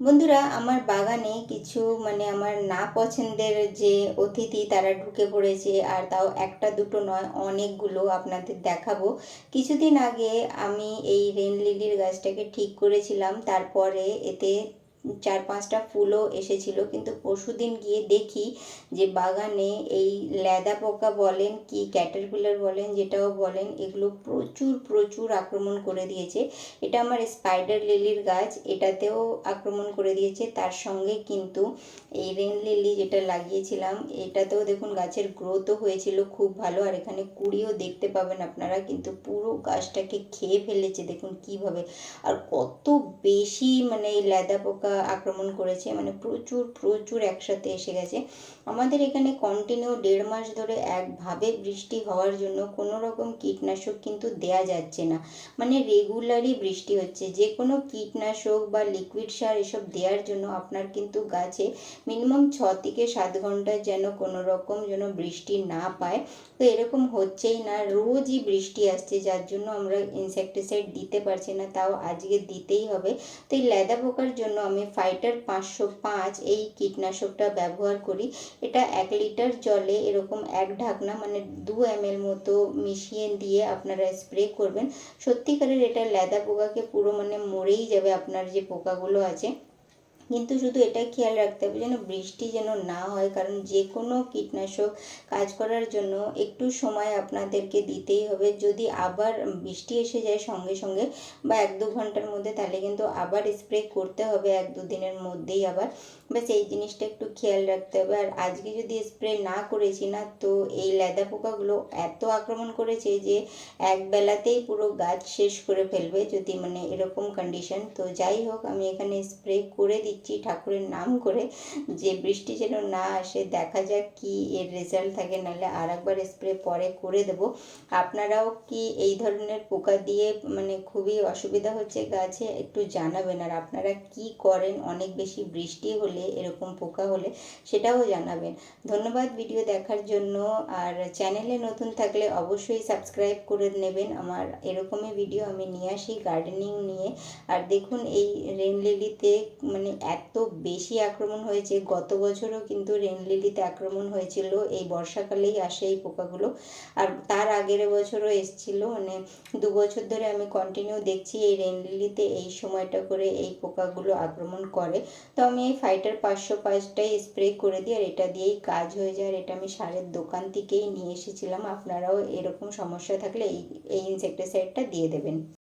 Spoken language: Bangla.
বন্ধুরা, আমার বাগানে কিছু মানে আমার না পছন্দের যে অতিথি তারা ঢুকে পড়েছে, আর তাও একটা দুটো নয়, অনেকগুলো আপনাদের দেখাবো। কিছুদিন আগে আমি এই রেন লিলির গাছটাকে ঠিক করেছিলাম, তারপরে এতে চার পাঁচটা ফুলও এসেছিল। কিন্তু পরশুদিন গিয়ে দেখি যে বাগানে এই ল্যাদা পোকা বলেন কি ক্যাটারপিলার বলেন যেটাও বলেন, এগুলো প্রচুর প্রচুর আক্রমণ করে দিয়েছে। এটা আমার স্পাইডার লিলির গাছ, এটাতেও আক্রমণ করে দিয়েছে। তার সঙ্গে কিন্তু এই রেন লিলি যেটা লাগিয়েছিলাম, এটাতেও দেখুন গাছের গ্রোথও হয়েছিল খুব ভালো। আর এখানে কুড়িও দেখতে পাবেন আপনারা, কিন্তু পুরো গাছটাকে খেয়ে ফেলেছে দেখুন কীভাবে। আর কত বেশি মানে এই ল্যাদা পোকা আক্রমণ করেছে মানে প্রচুর প্রচুর একসাথে এসে গেছে। আমাদের এখানে কন্টিনিউ দেড় মাস ধরে একভাবে বৃষ্টি হওয়ার জন্য কোনো রকম কীটনাশক কিন্তু দেয়া যাচ্ছে না। মানে রেগুলারই বৃষ্টি হচ্ছে। যে কোনো কীটনাশক বা লিকুইড সার এসব দেওয়ার জন্য আপনার কিন্তু গাছে মিনিমাম ছ থেকে সাত ঘণ্টা যেন কোনো রকম যেন বৃষ্টি না পায়। তো এরকম হচ্ছেই না। রোজই বৃষ্টি আসছে, যার জন্য আমরা ইনসেকটিসাইড দিতে পারছি না, তাও আজকে দিতেই হবে। তো এই ল্যাদা পোকার জন্য আমি ফাইটার পাঁচশো পাঁচ এই কীটনাশকটা ব্যবহার করি। এটা এক লিটার জলে এরকম এক ঢাকনা মানে দু এম মতো মিশিয়ে দিয়ে আপনারা স্প্রে করবেন। সত্যিকারের এটা লেদা পোকাকে পুরো মানে মরেই যাবে আপনার যে পোকাগুলো আছে। কিন্তু শুধু এটা খেয়াল রাখতে হবে যেন বৃষ্টি যেন না হয়, কারণ যে কোনো কীটনাশক কাজ করার জন্য একটু সময় আপনাদেরকে দিতেই হবে। যদি আবার বৃষ্টি এসে যায় সঙ্গে সঙ্গে বা এক দু ঘণ্টার মধ্যে, তাহলে কিন্তু আবার স্প্রে করতে হবে এক দু দিনের মধ্যেই আবার। ব্যাস, এই জিনিসটা একটু খেয়াল রাখতে হবে। আর আজকে যদি স্প্রে না করেছি না, তো এই লেদা পোকাগুলো এত আক্রমণ করেছে যে এক বেলাতেই পুরো গাছ শেষ করে ফেলবে যদি মানে এরকম কন্ডিশন তো যাই হোক, আমি এখানে স্প্রে করে দিচ্ছি ঠাকুরের নাম করে যে বৃষ্টি যেন না আসে, দেখা যাক কি এর রেজাল্ট থাকে, নাহলে আর একবার স্প্রে পরে করে দেব। আপনারাও কি এই ধরনের পোকা দিয়ে মানে খুবই অসুবিধা হচ্ছে গাছে, একটু জানাবেন। আর আপনারা কি করেন, অনেক বেশি বৃষ্টি হলে, এরকম পোকা হলে, সেটাও জানাবেন। ধন্যবাদ ভিডিও দেখার জন্য। আর চ্যানেলে নতুন থাকলে অবশ্যই সাবস্ক্রাইব করে নেবেন। আমার এরকমই ভিডিও আমি নিয়ে আসি গার্ডেনিং নিয়ে। আর দেখুন এই রেন লিলিতে মানে এত বেশি আক্রমণ হয়েছে, গত বছরও কিন্তু রেন লিলিতে আক্রমণ হয়েছিল, এই বর্ষাকালেই আসে এই পোকাগুলো। আর তার আগের বছরও এসছিল মানে দু বছর ধরে আমি কন্টিনিউ দেখছি এই রেন লিলিতে এই সময়টা করে এই পোকাগুলো আক্রমণ করে। তো আমি এই ফাইটার পাঁচশো পাঁচটাই স্প্রে করে দিই আর এটা দিয়েই কাজ হয়ে যায়। আর এটা আমি সারের দোকান থেকেই নিয়ে এসেছিলাম, আপনারাও এরকম সমস্যা থাকলে এই এই ইনসেকটিসাইডটা দিয়ে দেবেন।